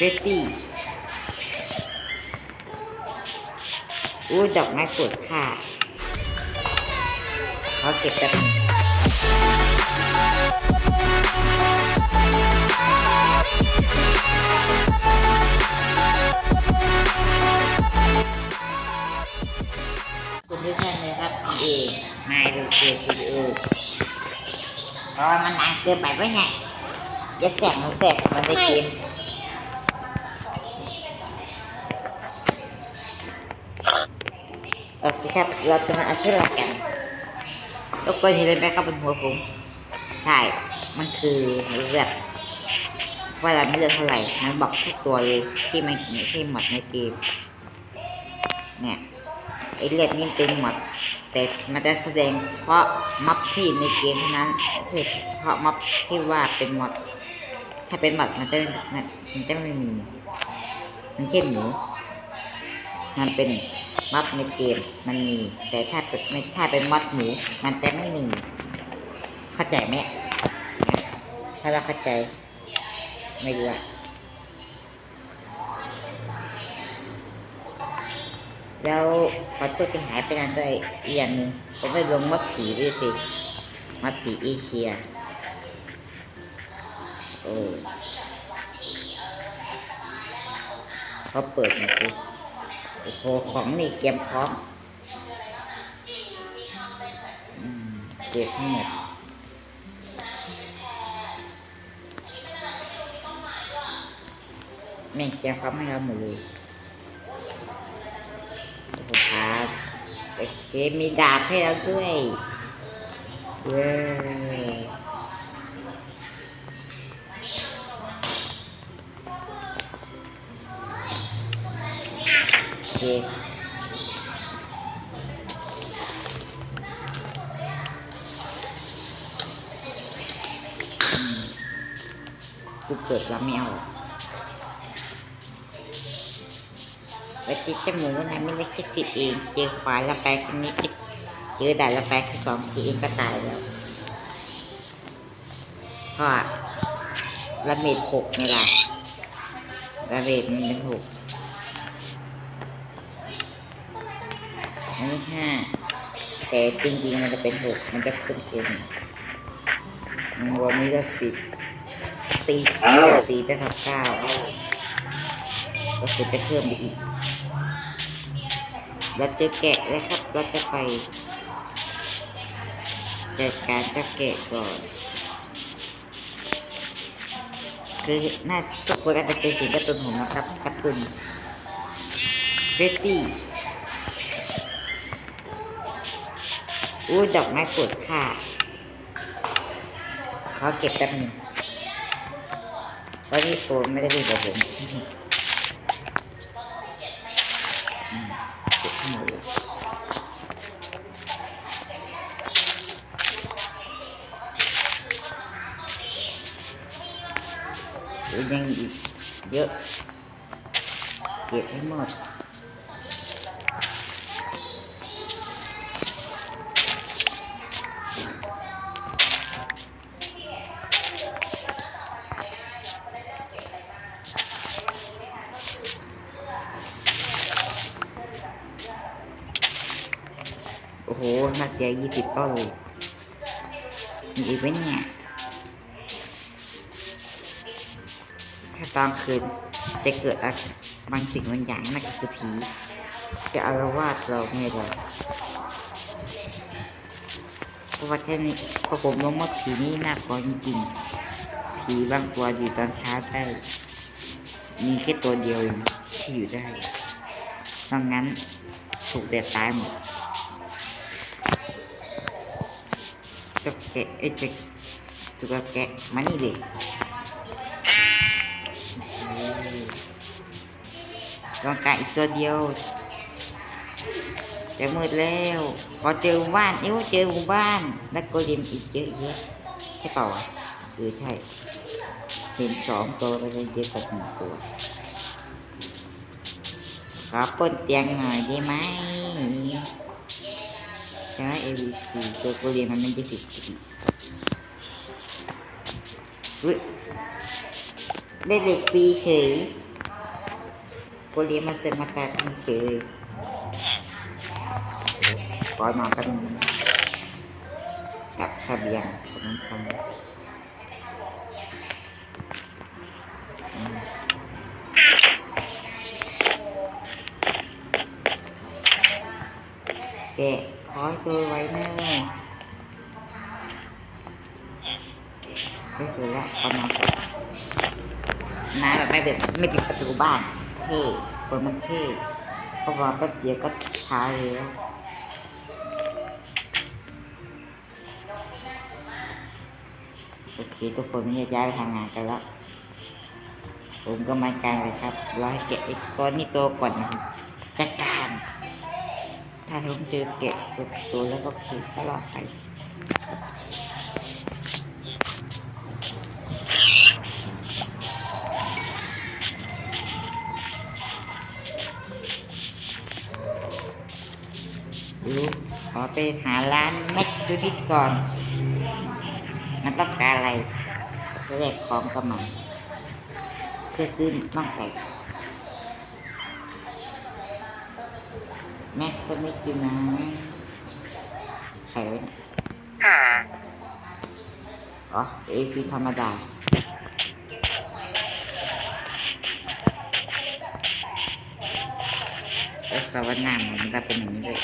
เฟตตี้อู้ดอกไม้ปวดค่ะเขาเก็บแบบนึงคุณทุกท่านเลยครับเองนาดูเกมคุณเออพราะว่ามันนานเกินไปไว้ไงจะแสงมันแสงมันในเกม โอเครับเราจะมาอธิบายกันทุกคนเห็นไหมครับบนหัวผม ใช่ มันคือเลือดเวลาไม่เลือดเท่าไหร่ มันบอกทุกตัวเลยที่มันที่หมดในเกม เนี่ยไอเลือดนี่เป็นหมด แต่มันจะแสดงเฉพาะม็อบที่ในเกมเท่านั้นคือเฉพาะม็อบที่ว่าเป็นหมด ถ้าเป็นหมดมันจะมันมันจะไม่มีมันเช่นหมูมันเป็น ม็อดในเกมมันมี แต่ถ้าเป็นไม่ถ้าเป็นม็อดหมูมันจะไม่มี เข้าใจไหมถ้าเราเข้าใจ ไม่รู้อะแล้วขอโทษที่หายไปนานด้วยอีกอย่างหนึ่งผมไปลงมัดผีด้วยสิมัดผีเอเชียโอ้เขาเปิดมาสิ โอ้โหของนี่เกมพร้อมเก็บให้หมดแม่งเกมพร้อมให้เราหมดเลยโอ้โหครับโอเคมีดาบให้เราด้วยเย้ เคอืมกูเกิดแล้วไม่เอาไปติดจมูกนะไม่ได้คิดติดเอง เจอควายละแปลคนนี้ติดเจอด่านละแปลคือสองทีเองก็ตายแล้วเพราะละเมดหกไงล่ะละเมดมันเป็นหก นนี้ห้าแต่จริงๆมันจะเป็นหกมันจะขึ้นเองวันนี้ก็สิบตีตีจะทับเก้าก็คือจะเพิ่มไปอีกเราจะแกะแล้วครับเราจะไปจัดการเจะแกะก่อนคือน่าทุกคนอาจจะเคยเห็นการ์ตูนผมนะครับการ์ตูนเฟตตี้ อู้ดอกไม้ปวดค่ะขาเก็บแป๊บนึงตอนนี้โฟนไม่ได้เล่นกับผมเก็บทั้งหมดเลยยังอีกเยอะ เก็บให้หมด โอ้โหนัดเดียยี่สิบต้นเลยมีอีกไหมเนี่ยถ้าตอนคืนจะเกิดอะไรบางสิ่งบางอย่างนั่นก็คือผีจะอารวาสเราไงล่ะเพราะว่าแค่นี้พอผมลงว่าผีนี่น่ากลัวจริงๆผีบางตัวอยู่ตอนเช้าได้มีแค่ตัวเดียวเองที่อยู่ได้นอกนั้นถูกแดดตายหมด จะแกะไอ้ยจะจะแกะมานี่เลยต้องกาอีกตัวเดียวจะมืดแล้วพอเจอหมู่บ้านเอ้วเจอหมู่บ้าน แล้วก็เรียนอีกเยอะแยะใช่เปล่าวะเออใช่เห็นสองตัวไปเลยเยอะกว่าหนึ่งตัวขอปิดเตียงหน่อยได้ไหม ช่ไหม ABC ตัวกูเรียนมันไม่ได้ผิดเฮ้ยได้เด็กฟรีเฉยโปรเลียนมาเซ็นมาแต่ทั้งเฉยก่อนนอนกันกับทะเบียนของน้ำคำ อืมแกะขอให้ตัวไว้แน่ไม่สวยล้วตอนนอนก่อนน้าแบบไม่เป็นไม่ติดประตูบ้าน เท่เปิดมันเท่เพราะว่าแป๊บเดียวก็ช้าแล้วโอเคทุกคนไม่ย้ายไปทำงานกันแล้ว ผมก็มาการเลยครับรอให้แกะไอ้ตัวนี้โตก่อนนะครับจัดการ ถ้าผมเจอแกะตัวแล้วก็คือก็รอดไปดูขอไปหาร้านแม็กซ์ดิสก่อน มันต้องการอะไรแรกของกับมันเพื่อซื้อต้องใส่ แม็กซ์มิดอยู่นะใส่ไว้นะอ๋อเอซีธรรมดา เอสวัสดหน้ามันจะเป็นอย่างนี้เลย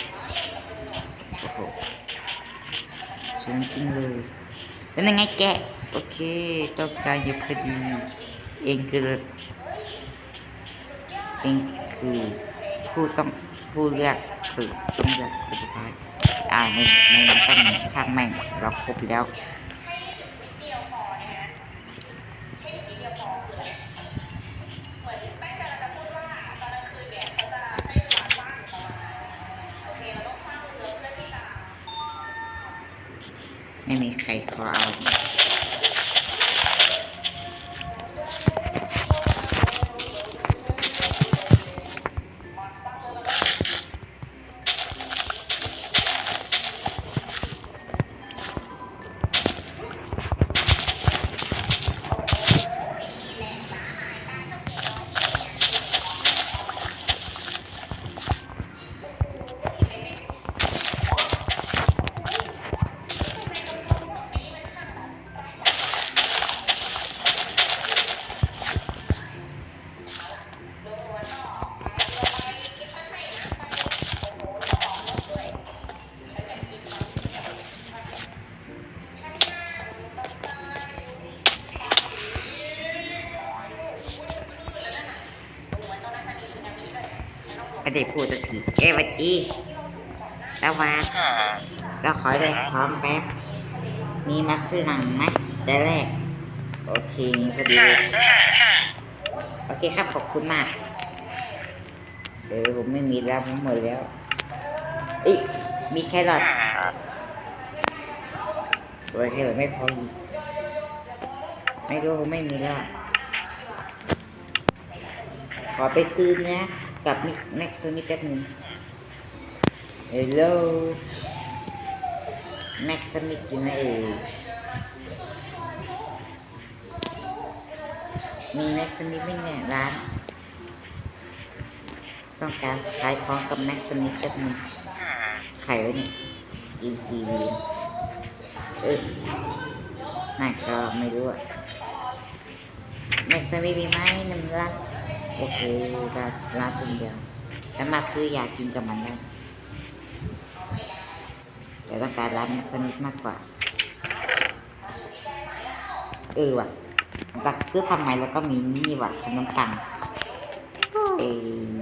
โอ้โหเชิญจริงเลยเป็นยังไงแกโอเคต้องการอยู่พอดี เองคือ เองคือผู้ต้อง ผู้เลือกคือต้องเลือกคนสุดท้ายอ่าในในนั้นก็มีช่างแม่งเราครบแล้วไม่มีใครขอเอา ไม่ได้พูดสักทีเอ้ยหวัดดีสวัสดก็ขอได้พร้อมแป๊บ มีมักฝรั่งไหมได้แรก โอเคมีพอดีเลยโอเคครับขอบคุณมากเออผมไม่มีแล้วผมหมดแล้วเอ้ยมีแครอทตัวแครอทไม่พออีกไม่รู้ผมไม่มีแล้วขอไปซื้อนะ กับมิกแม็กซ์มิกแป๊บนึง Hello แม็กซ์มิกอยู่ไหนเอ่ยมีแม็กซ์มิกไหมเนี่ยร้าน ต้องการขายของกับแม็กซ์มิกแป๊บนึงไขายไว้เนี่ย ECV เออน่าก็ไม่รู้อะแม็กซ์มิกมีไหมหนึ่งร้าน โอเคร้านร้านคนเดียวสามารถซื้อยากินกับมันได้แต่ต้องการร้านสนิทมากกว่า เออว่ะตักซื้อทำไมแล้วก็มีนี่ว่ะขนมปังเออ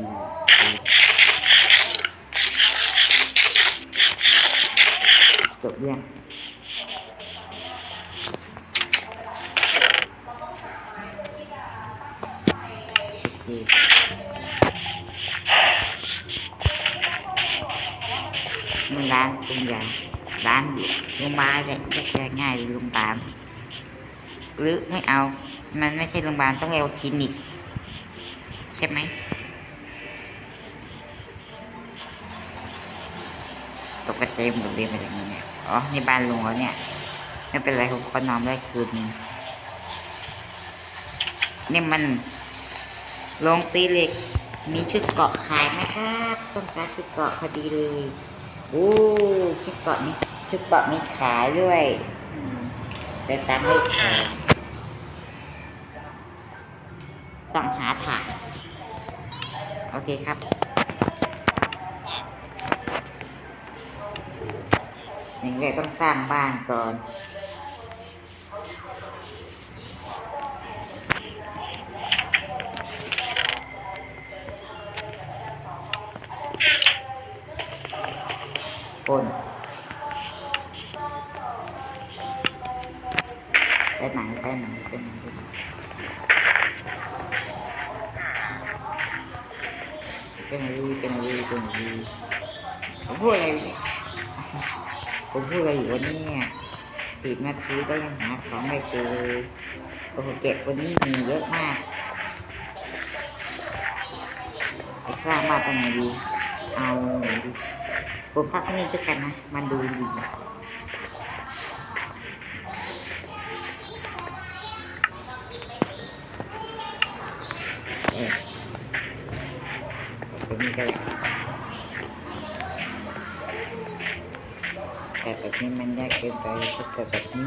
จบเรื่อง ร้านตรงยาร้านโรงพยาบาลจะจะง่ายโรงพยาบาลหรือไม่เอา มันไม่ใช่โรงพยาบาลต้องเรียกว่าคลินิก ใช่ไหมตกกระเจมหมดเลยมาจากนี้เนี่ย อ๋อ นี่บ้านลุงแล้วเนี่ย ไม่เป็นไรผมขอนอนได้คืนนึงนี่มันโรงตีเหล็ก มีชุดเกาะขายไหมครับ ต้องการชุดเกาะพอดีเลย โอ้ชุดเกาะมีชุดเกาะมีขายด้วยอืมแต่ตังค์ไม่พอต้องหาถ่ายโอเคครับอย่างไรต้องสร้างบ้านก่อน หนไปไหนไปไหนเป็นอะไรเป็นอะไรเป็นอะไรผมพูดอะไรผมพูดอะไรอยู่วะเนี่ยสิบนาทีก็ยังหาของไม่เจอโอ้โหเก็บวันนี้มีเยอะมากไปสร้างบ้านตรงไหนดี เอาไหนดีผมพักนี่ด้วยกันนะ มันดูดี ตรงนี้ก็ได้แต่แบบนี้มันยากเกินไปถ้าเกิดแบบนี้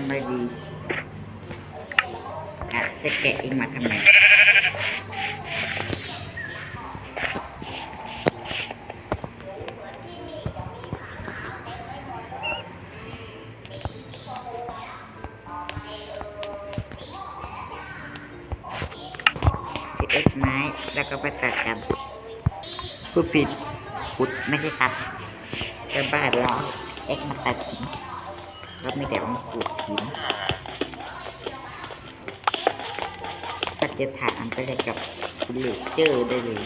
ำอะไรดีอะจะแกะเองมาทำไมเอ็กไม้แล้วก็ไปตัดกันผู้ผิดขุดไม่ใช่ตัดแต่บ้านเราเอ็กมาตัด หินก็ไม่แต่ว่าขุดหินก็จะถามไปเลยกับคุณลูกเจอได้เลย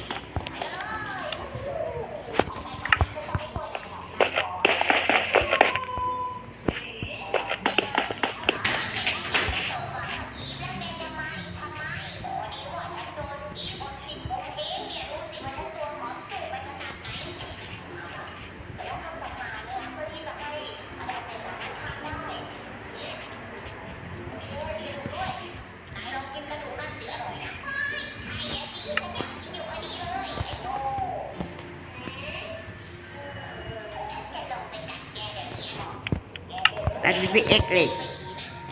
ตัดไปเอ็กเลย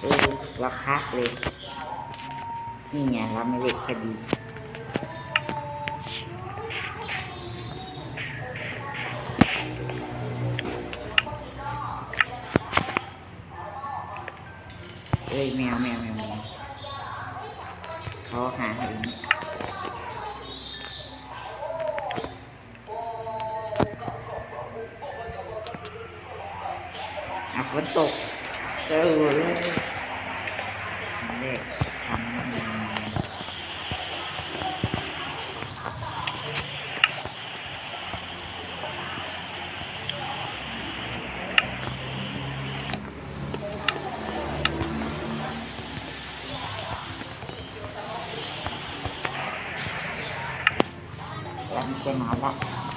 เออเราคักเลยนี่ไงเราไม่เล็กคดีเอ้ยแมวแมวแมวแมวเขาหาให้อี ฝนตกเจอเลยเด็กทำมันแล้วมันจะมาละ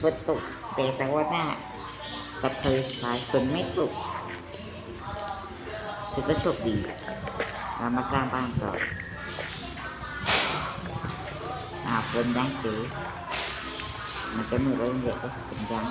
ฝนตกแต่แต่ว่าหน้ากับเธอสายฝนไม่ตกถือว่าโชคดีเรามาสร้างบ้านต่ออาฝนยังเฉยมันจะมืดแล้วเด็กก็ฝนยัง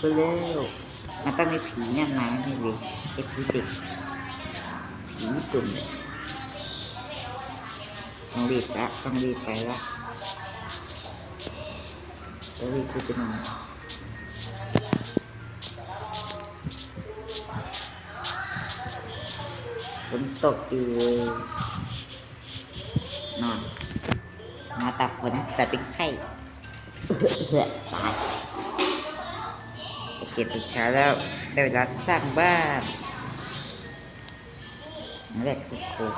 ไปเร็วมันต้องมีผีนั่นมาไม่เลยไอ้ผีเด็กผีญี่ปุ่นต้องรีบละต้องรีบไปละต้องรีบคือจะนอนฝนตกอยู่นอนมาตักฝนแต่เป็นไข้เหือตาย เคตื่นเช้าแล้วได้เวลาสร้างบ้านแรกคือโครง